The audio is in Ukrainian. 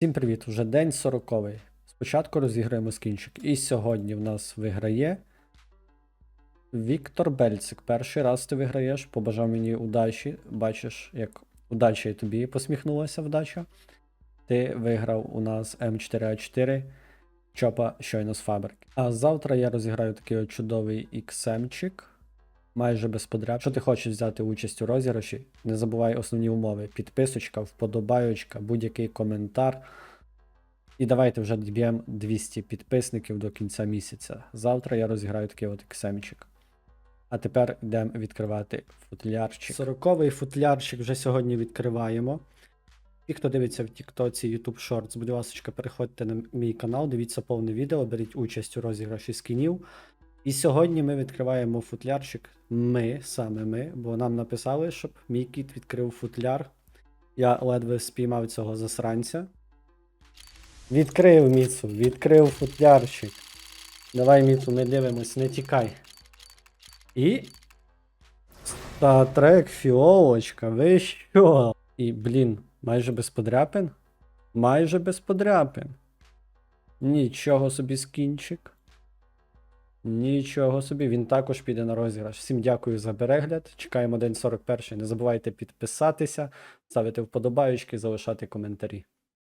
Всім привіт! Вже день 40. Спочатку розіграємо скінчик. І сьогодні в нас виграє Віктор Бельцик. Перший раз ти виграєш, побажав мені удачі. Бачиш, як удача і тобі посміхнулася вдача. Ти виграв у нас М4А4 Чопа щойно з фабрики. А завтра я розіграю такий от чудовий XM-чик. Майже без подряд. Якщо ти хочеш взяти участь у розіграші, не забувай основні умови: підписочка, вподобайочка, будь-який коментар. І давайте вже доб'ємо 200 підписників до кінця місяця. Завтра я розіграю такий от XM-чик. А тепер йдемо відкривати футлярчик. Сороковий футлярчик вже сьогодні відкриваємо. Ті, хто дивиться в Тіктоці YouTube Shorts, будь ласка, переходьте на мій канал, дивіться повне відео, беріть участь у розіграші скінів. І сьогодні ми відкриваємо футлярчик. Ми, саме ми, бо нам написали, щоб мій кіт відкрив футляр. Я ледве спіймав цього засранця. Відкрив Міцу, відкрив футлярчик. Давай, Міцу, не дивимось, не тікай. І. Статрек фіолочка, ви що? І, блін, майже без подряпин? Майже без подряпин. Нічого собі скінчик. Нічого собі, він також піде на розіграш. Всім дякую за перегляд. Чекаємо день 41. Не забувайте підписатися, ставити вподобайки, залишати коментарі.